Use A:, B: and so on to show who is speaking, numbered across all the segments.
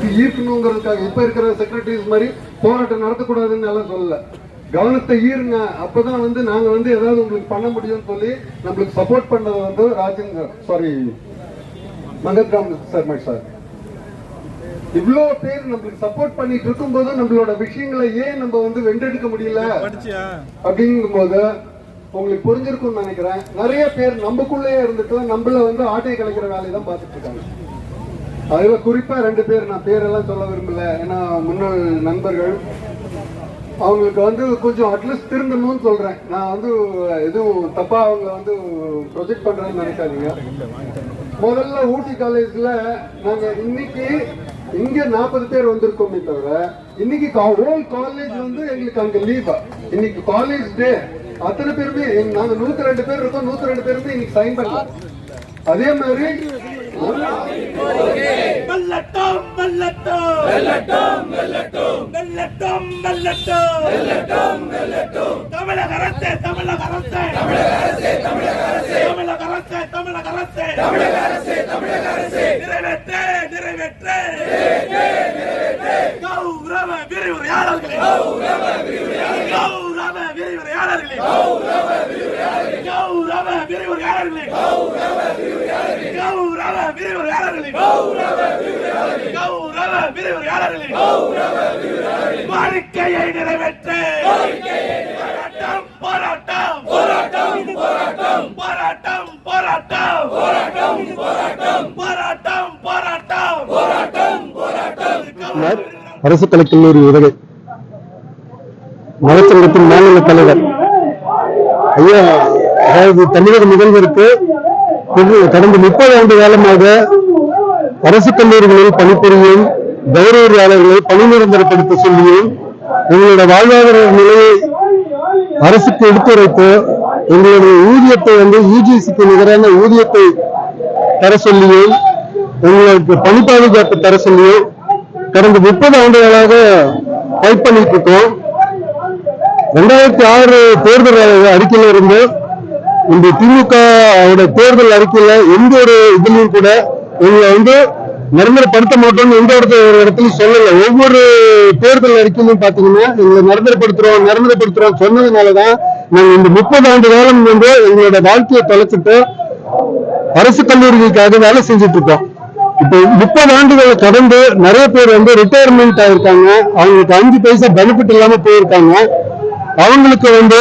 A: கவனத்தை ஈர்க்கணுங்கிறதுக்காக இப்ப இருக்கிற செக்ரட்டரிஸ் மாதிரி போராட்டம் நடத்தக்கூடாதுன்னு எல்லாம் சொல்லல. கவனத்தை ஈருங்க. அப்பதான் வந்து நாங்க வந்து ஏதாவது உங்களுக்கு பண்ண முடியும்னு சொல்லி நம்மளுக்கு சப்போர்ட் பண்ணது வந்து ராஜன் சாரி மகத்ராம் சர்மா சார். இவ்வளோ பேர் நம்மளுக்கு சப்போர்ட் பண்ணிட்டு இருக்கும்போது நம்மளோட விஷயங்களை ஏன் நம்ம வந்து வென்றெடுக்க முடியல? அப்படிங்கும்போது உங்களுக்கு புரிஞ்சிருக்கும்னு நினைக்கிறேன். நிறைய பேர் நமக்குள்ளேயே இருந்துட்டு நம்மள வந்து ஆட்டை கலைக்கிற வேலையை தான் பார்த்துட்டு இருக்காங்க. அதில் குறிப்பாக ரெண்டு பேர் நான் பேரெல்லாம் சொல்ல விரும்பல. ஏன்னா முன்னாள் நண்பர்கள். அவங்களுக்கு வந்து கொஞ்சம் அட்லீஸ்ட் திருந்தணும்னு சொல்கிறேன் நான் வந்து எதுவும் தப்பாக அவங்க வந்து ப்ரொஜெக்ட் பண்ணுறேன்னு நினைக்காதீங்க. முதல்ல ஊட்டி காலேஜில் நாங்கள் இன்னைக்கு இங்கே நாற்பது பேர் வந்திருக்கோமே தவிர இன்னைக்கு ஹோல் காலேஜ் வந்து எங்களுக்கு அங்கே லீவ் இன்னைக்கு காலேஜ் டே அத்தனை பேருமே நாங்கள் நூற்றி ரெண்டு பேர் இருக்கோம். நூற்றி ரெண்டு பேருமே இன்னைக்கு சைன் பண்ணலாம் அதே மாதிரி
B: வெல்லட்டும் வெல்லட்டும் வெல்லட்டும் வெல்லட்டும் வெல்லட்டும் வெல்லட்டும் வெல்லட்டும் வெல்லட்டும் தமிழக அரசே தமிழக அரசே. தமிழக அரசே தமிழக அரசே. தமிழக அரசே தமிழக அரசே. தமிழக அரசே தமிழக அரசே. நிறைவேற்று நிறைவேற்று. கௌரவ விரிவுரையாளர்களே. கௌரவ விரிவுரையாளர்களே. கௌரவ விரிவுரையாளர்களே கௌரவ விரிவுரையாளர்களே கௌரவ விரிவுரையாளர்களே கௌரவ விரிவுரையாளர்களே கௌரவ விரிவுரையாளர்களே கௌரவ விரிவுரையாளர்களே கௌரவ விரிவுரையாளர்களே வாடிக்கையை நிறைவேற்ற. போராட்டம் போராட்டம். போராட்டம் போராட்டம். போராட்டம் போராட்டம். போராட்டம் போராட்டம் போராட்டம் போராட்டம் போராட்டம் போராட்டம்
C: அரசு கலைக்கல்லூரி உதகை நலச்சங்கத்தின் மாநில தலைவர். ஐயா அதாவது தமிழக முதல்வருக்கு இது கடந்த முப்பது ஆண்டு காலமாக அரசு கல்லூரிகளில் பணிபுரியும் கௌரவியாளர்களை பணி நிரந்தரப்படுத்த சொல்லியும் எங்களோட வாழ்வாதார நிலையை அரசுக்கு எடுத்துரைத்து எங்களுடைய ஊதியத்தை வந்து யூஜிசிக்கு நிகரான ஊதியத்தை தர சொல்லியும் எங்களுக்கு பணி பாதுகாப்பு தர சொல்லியும் கடந்த முப்பது ஆண்டுகளாக ஃபைட் பண்ணிட்டு இருக்கோம். ரெண்டாயிரத்தி ஆறு தேர்தல் அறிக்கையில இருந்து இந்த திமுக தேர்தல் அறிக்கையில எந்த ஒரு இதுலயும் கூட எங்களை வந்து நிரந்தரப்படுத்த மாட்டோம்னு எந்த ஒரு இடத்துலயும் சொல்லல. ஒவ்வொரு தேர்தல் அறிக்கையிலும் பாத்தீங்கன்னா எங்களை நிரந்தரப்படுத்துறோம் நிரந்தரப்படுத்துறோம் சொன்னதுனாலதான் நாங்க இந்த முப்பது ஆண்டு காலம் வந்து எங்களோட வாழ்க்கையை தொலைச்சிட்டு அரசு கல்லூரிகளுக்காக வேலை செஞ்சுட்டு இருக்கோம். இப்போ முப்பது ஆண்டுகளை கடந்து நிறைய பேர் வந்து ரிட்டையர்மெண்ட் ஆயிருக்காங்க. அவங்களுக்கு அஞ்சு பைசா பெனிஃபிட் இல்லாம போயிருக்காங்க. அவங்களுக்கு வந்து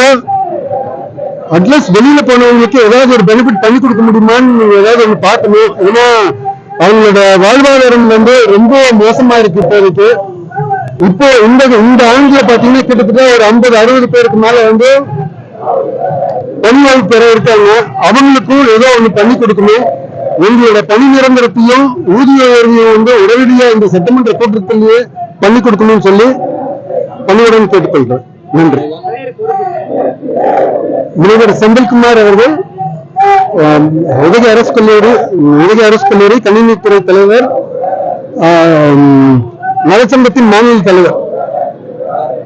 C: அட்லீஸ்ட் வெளியில போனவங்களுக்கு ஏதாவது ஒரு பெனிஃபிட் பண்ணி கொடுக்க முடியுமான்னு நீங்க ஏதாவது ஒன்று பார்க்கணும். ஏன்னா அவங்களோட வாழ்வாதாரம் வந்து ரொம்ப மோசமா இருக்கு இப்போதைக்கு. இப்போ இந்த இந்த ஆண்டுல பாத்தீங்கன்னா கிட்டத்தட்ட ஒரு ஐம்பது அறுபது பேருக்கு மேல வந்து பணி பெற இருக்காங்க. அவங்களுக்கும் ஏதோ ஒண்ணு பண்ணி கொடுக்கணும். உங்களோட பணி நிரந்தரத்தையும் ஊதிய உயர்வையும் வந்து உடனடியா இந்த சட்டமன்ற கூட்டத்திலேயே பண்ணி கொடுக்கணும்னு சொல்லி பணியுடன் கேட்டுக்கொள்கிறேன். நன்றி. முனைவர் செந்தில்குமார் அவர்கள் ஆம், உதகை அரசு கல்லூரி உதகை அரசு கல்லூரி கணினித்துறை தலைவர் நலச்சங்கத்தின் மாநில தலைவர்.